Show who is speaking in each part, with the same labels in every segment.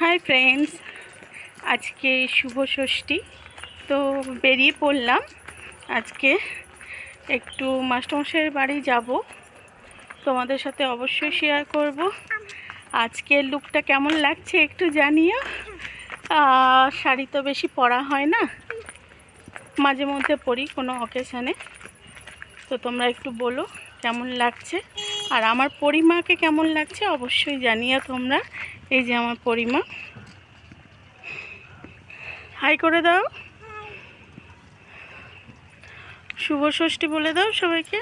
Speaker 1: Hi friends, আজকে শুভ ষষ্ঠী। তো বেরিয়ে পড়লাম। আজকে একটু মাস্টারমশাইয়ের বাড়ি যাব। তোমাদের সাথে অবশ্যই শেয়ার করব। আজকের লুকটা কেমন লাগছে একটু জানিও। শাড়ি তো বেশি পরা হয় না। মাঝে মধ্যে পরি কোনো অকেশানে তো তোমরা একটু বলো, কেমন লাগছে? আর আমার পরিমাকে কেমন লাগছে অবশ্যই জানিও তোমরা। এই যে আমার পরিমা। হাই করে দাও। শুভ ষষ্ঠী বলে দাও সবাইকে।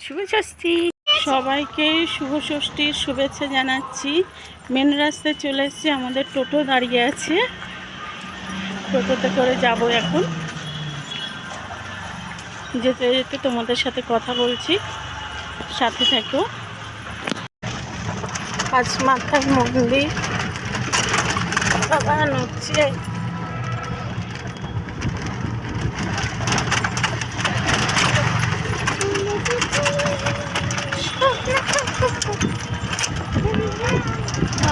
Speaker 1: শুভ ষষ্ঠী। সবাইকে শুভ ষষ্ঠীর শুভেচ্ছা জানাচ্ছি। মেন রাস্তায় চলে এসেছি, আমাদের টোটো দাঁড়িয়ে আছে। টোটোতে করে যাব এখন। যেতে যেতে তোমাদের সাথে কথা বলছি। সাথে থাকো। পাঁচ মাথার মন্দির নড়ছে।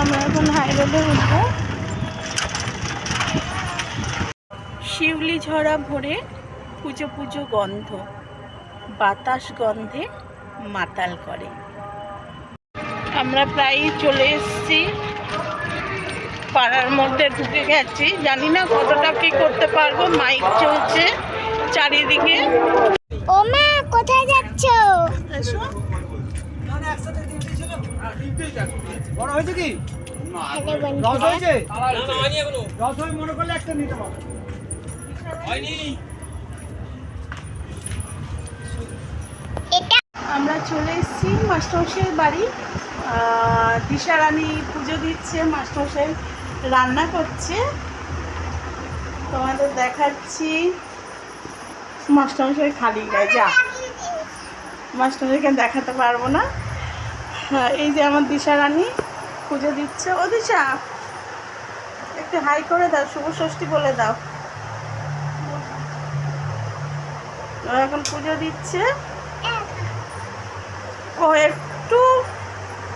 Speaker 1: আমরা এখন হাই রোডে উঠবো। শিউলি ঝরা ভরে পুজো পুজো গন্ধ, বাতাস গন্ধে মাতাল করে। আমরা প্রায় চলে এসেছি। পাড়ার মধ্যে ঢুকে গেছি। জানি না কতটা কি করতে পারব। মাইক চলছে চারিদিকে।
Speaker 2: ও মা কোথায় যাচ্ছ?
Speaker 3: বড় হয়েছে কি? রস হয়েছে? রস হয়ে মনে করলে একটা নিতে পারো।
Speaker 2: এটা
Speaker 1: আমরা চলে এসেছি মাস্টারমশাইয়ের বাড়ি। আহ, দিশারানী পুজো দিচ্ছে মাস্টারমশাই রান্না করছে। তোমাদের দেখাচ্ছি। মাস্টারমশাই খালি গায়ে যা। মাস্টারমশাইকে দেখাতে পারব না। হ্যাঁ, এই যে আমার দিশা দিশারানী পুজো দিচ্ছে। ও দিশা একটু হাই করে দাও শুভ ষষ্ঠী বলে দাও। এখন পুজো দিচ্ছে। একটু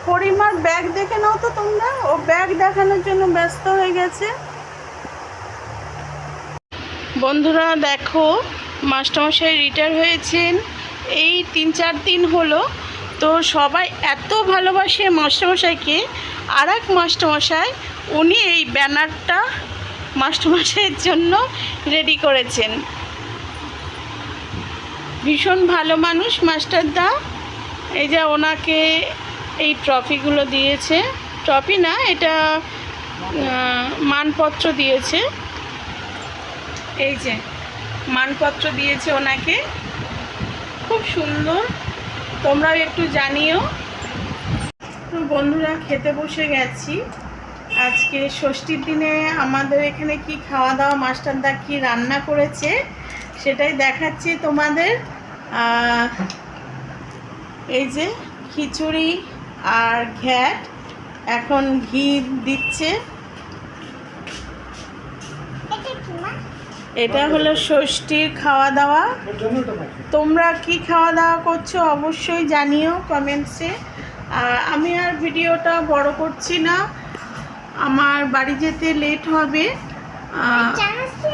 Speaker 1: পরিমার ব্যাগ দেখে নাও তো তোমরা। ও ব্যাগ দেখানোর জন্য ব্যস্ত হয়ে গেছে। বন্ধুরা, দেখো, মাস্টারমশাই রিটায়ার হয়েছেন। এই তিন চার দিন হলো। তো সবাই এত ভালোবাসে মাস্টারমশাইকে। আর এক মাস্টারমশাই, উনি এই ব্যানারটা মাস্টারমশাইয়ের জন্য রেডি করেছেন। ভীষণ ভালো মানুষ, মাস্টারদা। এই যে ওনাকে এই ট্রফিগুলো দিয়েছে। ট্রফি না, এটা মানপত্র দিয়েছে। এই যে, মানপত্র দিয়েছে ওনাকে। খুব সুন্দর। তোমরাও একটু জানিও। বন্ধুরা, খেতে বসে গেছি। আজকে ষষ্ঠীর দিনে আমাদের এখানে কি খাওয়া দাওয়া মাস্টারদা কি রান্না করেছে, সেটাই দেখাচ্ছি তোমাদের। এই যে খিচুড়ি আর ঘ্যাট, এখন ঘি দিচ্ছে।
Speaker 2: এটা
Speaker 1: হলো ষষ্ঠীর খাওয়া দাওয়া তোমরা কি খাওয়া দাওয়া করছ অবশ্যই জানিও কমেন্টসে। আর আমি আর ভিডিওটা বড় করছি না। আমার বাড়ি যেতে লেট হবে।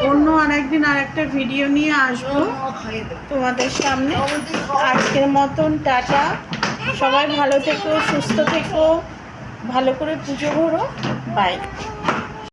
Speaker 1: অন্য আরেকদিন আর একটা ভিডিও নিয়ে আসব তোমাদের সামনে। আজকের মতন টাটা। সবাই ভালো থেকো, সুস্থ থেকো। ভালো করে পুজো করো। বাই